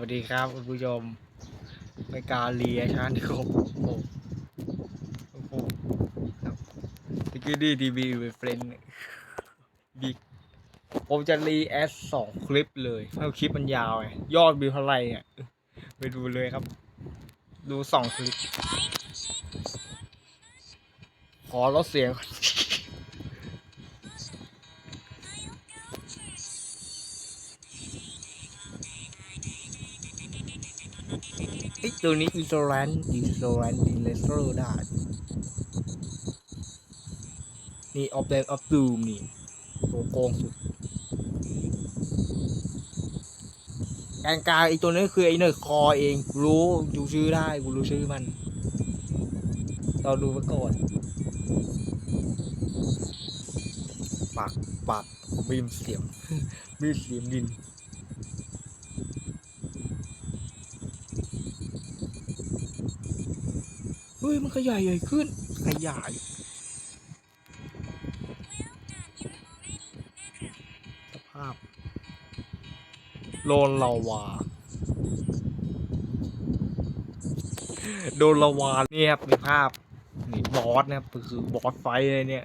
วัสดีครับคุณผู้ชมไม่การเลียชานครับโอ้โหครับตะกี้ดีดีบีเป็นเฟรนบิ๊กผมจะรีแอดสองคลิปเลยเพราะคลิปมันยาวไงยอดวิวเท่าไหร่อะไปดูเลยครับ ดูสองคลิป ขอลดเสียง ตัวนี้อีโซแลนอีโซแลนดีเลสเซอร์ได้ นี่ออฟเดนออฟดูมนี่ตัวโกงสุดแกนกลางไอ้ตัวนี้คือไอ้เนอร์คอเองกูรู้ดูชื่อได้กูรู้ชื่อมันเราดูไปก่อนปากปากบีมเสียงบีมเสียงดิน ยมันขยายใหญ่ขึ้น ขยายสภาพโลนลาวาโดนลาวานี่ครับมีภาพนี่บอสนะครับคือบอสไฟเลยเนี่ย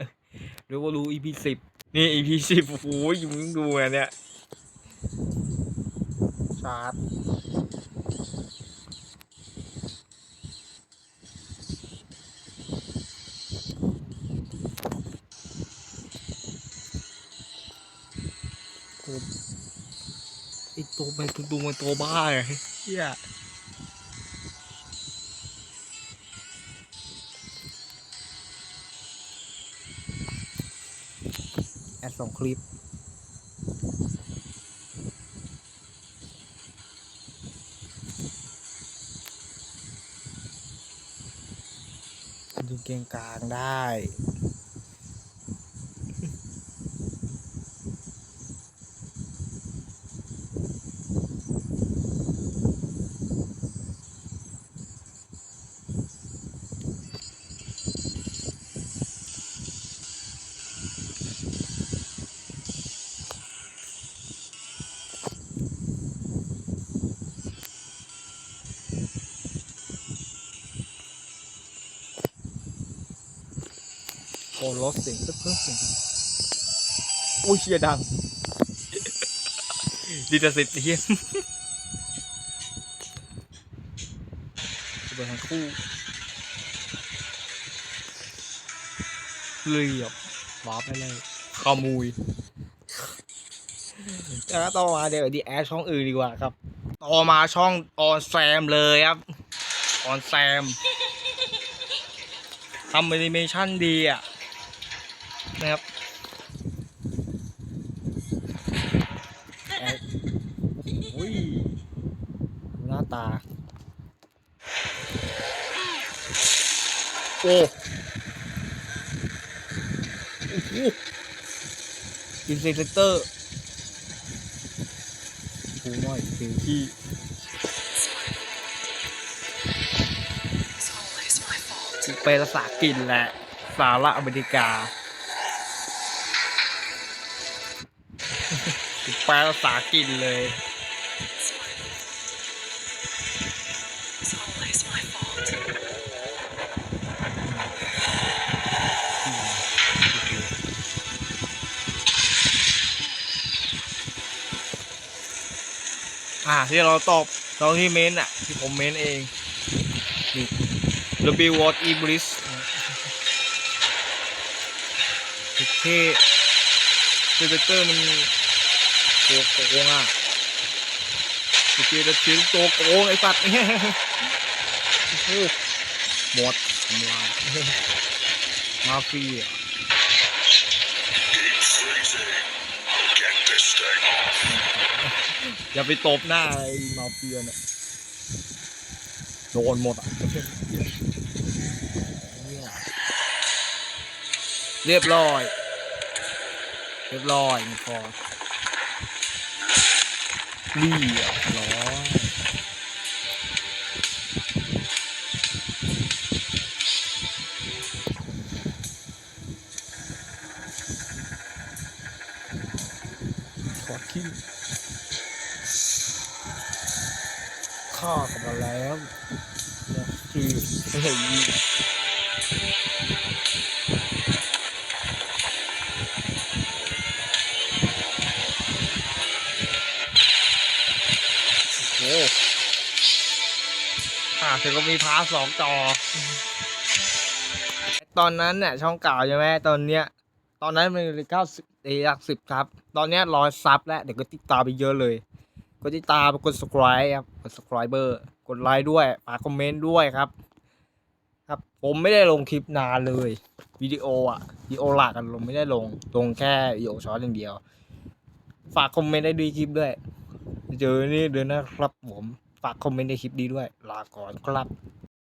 หรือว่ารู้ EP สิบนี่ EP สิบโอ้โหยู่มึงดูอะเนี่ยชาร์จ ตัวไอตัวมันตัวตัวมันตัวบ้าไงเฮียแอดสองคลิปดูเกงกลางได้ อ้ลดเสียงเพิ่มเสียงโอ้ยเชียดังดีแต่สิทธิ์เฮียเบิดทั้งคู่เรียบวาร์ปไปเลยขโมุยแล้วต่อมาเดี๋ยวดีแอดช่องอื่นดีกว่าครับ ต่อมาช่องออนแซมเลยครับออนแซมทำแอนิเมชันดีอะ นะครับอดโอ้ยหน้าตา โอ้โอ้โหอินเซนเตอร์โอ้หน่อยสียงที่ It's always my fault. เป็นภาษากินแหละสาระอเมริกา ปลภาษากินเลยอ่าที่เราตอบตอนที่เมนอะ ที่ผมเมนเองนี่ W What Iblis โอเคเจเตอร์มัน ตัวโกงอะโอเคจะถึงตัวโกงไอ้สัตว์เนี่ยหมดทำลายมาเฟีย Get this thing off. อย่าไปตบหน้าไอ้มาเฟียเนี่ยโดนหมดอะเนี่ยเรียบร้อย เรียบร้อยมันพอ เรียบร้อยขอคิ้วฆ่ากับมาแล้วเนี่ยคือไม่เห็ อ่าถึงก็มีพาร์ทสองจอตอนนั้นเนี่ยช่องเก่าใช่ไหมตอนเนี้ย ตอนนั้นมันเก้าสิบเอยสิบครับ ตอนเนี้ยร้อยซับแล้วเดี๋ยวก็ติดตามไปเยอะเลยกดติดตามกด subscribe ครับกด subscriber กดไลค์ด้วยฝากคอมเมนต์ด้วยครับ ครับผมไม่ได้ลงคลิปนานเลยวิดีโออะวิดีโอหลักกันลงไม่ได้ลงลงแค่วิดีโอช็อตอย่างเดียว ฝากคอมเมนต์ได้ดีคลิปด้วย เจอนี่เดือนหนะครับผม ฝากคอมเมนต์ในคลิปดีด้วย ลาก่อนครับ